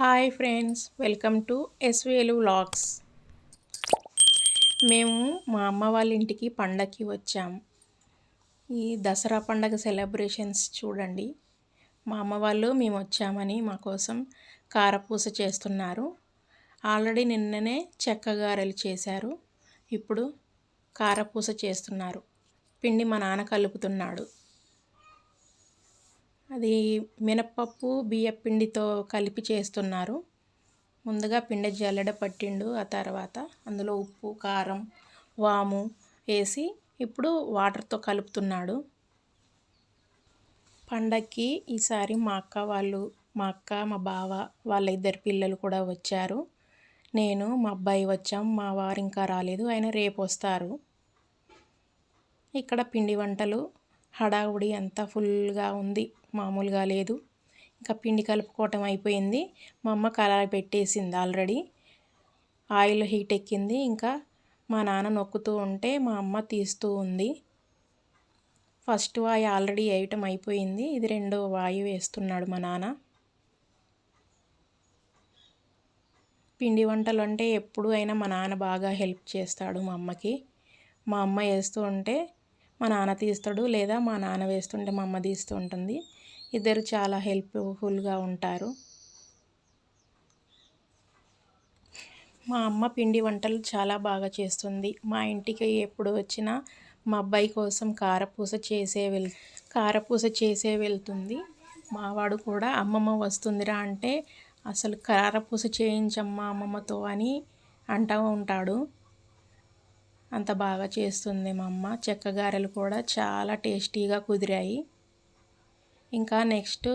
Hi friends welcome to ఎస్వేలు vlogs. మేము మా అమ్మ వాళ్ళ ఇంటికి పండగకి వచ్చాం. ఈ దసరా పండగ సెలబ్రేషన్స్ చూడండి. మా అమ్మ వాళ్ళు మేము వచ్చామని మా కోసం కారపూస చేస్తున్నారు. ఆల్రెడీ నిన్ననే చెక్కగారెలు చేశారు. ఇప్పుడు కారపూస చేస్తున్నారు. పిండి మా నాన్న కలుపుతున్నాడు. అది మినప్పప్పు బియ్యపిండితో కలిపి చేస్తున్నారు. ముందుగా పిండి జల్లెడ పట్టిండు. ఆ తర్వాత అందులో ఉప్పు కారం వాము వేసి ఇప్పుడు వాటర్తో కలుపుతున్నాడు. పండక్కి ఈసారి మా అక్క వాళ్ళు మా అక్క మా బావ వాళ్ళ ఇద్దరు పిల్లలు కూడా వచ్చారు. నేను మా అబ్బాయి వచ్చాం. మా వారు ఇంకా రాలేదు. ఆయన రేపు వస్తారు. ఇక్కడ పిండి వంటలు హడావుడి అంతా ఫుల్గా ఉంది. మామూలుగా లేదు. ఇంకా పిండి కలుపుకోవటం అయిపోయింది. మా అమ్మ కలర్ పెట్టేసింది ఆల్రెడీ. ఆయిల్ హీట్ ఎక్కింది. ఇంకా మా నాన్న నొక్కుతూ ఉంటే మా అమ్మ తీస్తూ ఉంది. ఫస్ట్ వాయి ఆల్రెడీ వేయటం అయిపోయింది. ఇది రెండో వాయు వేస్తున్నాడు మా నాన్న. పిండి వంటలు అంటే ఎప్పుడు అయినా మా నాన్న బాగా హెల్ప్ చేస్తాడు మా అమ్మకి. మా అమ్మ వేస్తూ ఉంటే మా నాన్న తీస్తాడు లేదా మా నాన్న వేస్తుంటే మా అమ్మ తీస్తూ ఉంటుంది. ఇద్దరు చాలా హెల్ప్ఫుల్గా ఉంటారు. మా అమ్మ పిండి వంటలు చాలా బాగా చేస్తుంది. మా ఇంటికి ఎప్పుడు వచ్చినా మా అబ్బాయి కోసం కారపూస చేసే వెళ్ కారపూస చేసే వెళ్తుంది. మావాడు కూడా అమ్మమ్మ వస్తుందిరా అంటే అసలు కారపూస చేయించమ్మా అమ్మమ్మతో అని అంటూ ఉంటాడు. అంత బాగా చేస్తుంది మా అమ్మ. చెక్క గారెలు కూడా చాలా టేస్టీగా కుదిరాయి. ఇంకా నెక్స్ట్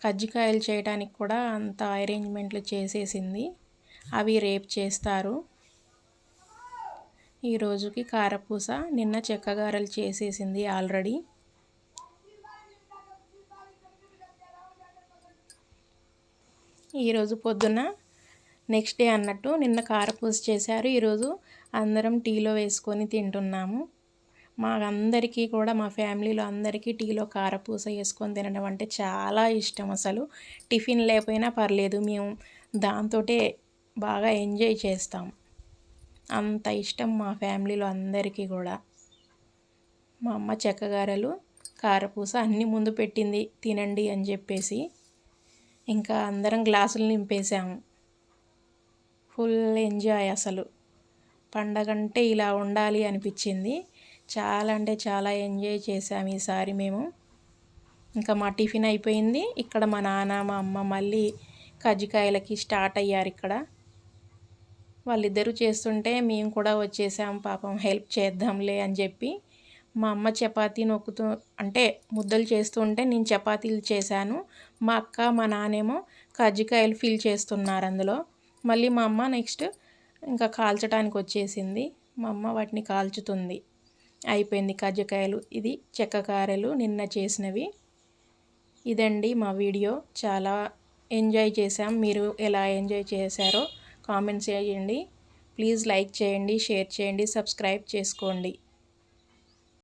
కజ్జికాయలు చేయడానికి కూడా అంత అరేంజ్మెంట్లు చేసేసింది. అవి రేపు చేస్తారు. ఈ రోజుకి కారపూస నిన్న చెక్కగారెలు చేసేసింది ఆల్రెడీ. ఈరోజు పొద్దున నెక్స్ట్ డే అన్నట్టు నిన్న కారపూస చేశారు. ఈరోజు అందరం టీలో వేసుకొని తింటున్నాము. మా అందరికీ కూడా మా ఫ్యామిలీలో అందరికీ టీలో కారపూస వేసుకొని తినడం అంటే చాలా ఇష్టం అసలు. టిఫిన్ లేకపోయినా పర్లేదు మేము దాంతో బాగా ఎంజాయ్ చేస్తాం. అంత ఇష్టం మా ఫ్యామిలీలో అందరికీ కూడా. మా అమ్మ చెక్కగారెలు కారపూస అన్నీ ముందు పెట్టింది తినండి అని చెప్పేసి. ఇంకా అందరం గ్లాసులు నింపేసాము ఫుల్ ఎంజాయ్ అసలు. పండగంటే ఇలా ఉండాలి అనిపించింది. చాలా అంటే చాలా ఎంజాయ్ చేసాము ఈసారి మేము. ఇంకా మా టిఫిన్ అయిపోయింది. ఇక్కడ మా నాన్న మా అమ్మ మళ్ళీ కజ్జికాయలకి స్టార్ట్ అయ్యారు ఇక్కడ. వాళ్ళిద్దరూ చేస్తుంటే మేము కూడా వచ్చేసాం. పాపం హెల్ప్ చేద్దాంలే అని చెప్పి. మా అమ్మ చపాతీ నొక్కుతూ అంటే ముద్దలు చేస్తూ ఉంటే నేను చపాతీలు చేశాను. మా అక్క మా నానేమో కజ్జికాయలు ఫిల్ చేస్తున్నారు అందులో. మళ్ళీ మా అమ్మ నెక్స్ట్ ఇంకా కాల్చడానికి వచ్చేసింది. మా అమ్మ వాటిని కాల్చుతుంది. అయిపోయింది కజ్జికాయలు. ఇది చెక్కకారెలు నిన్న చేసినవి. ఇదండి మా వీడియో. చాలా ఎంజాయ్ చేసాం మీరు ఎలా ఎంజాయ్ చేశారో కామెంట్స్ చేయండి. ప్లీజ్ లైక్ చేయండి షేర్ చేయండి సబ్స్క్రైబ్ చేసుకోండి.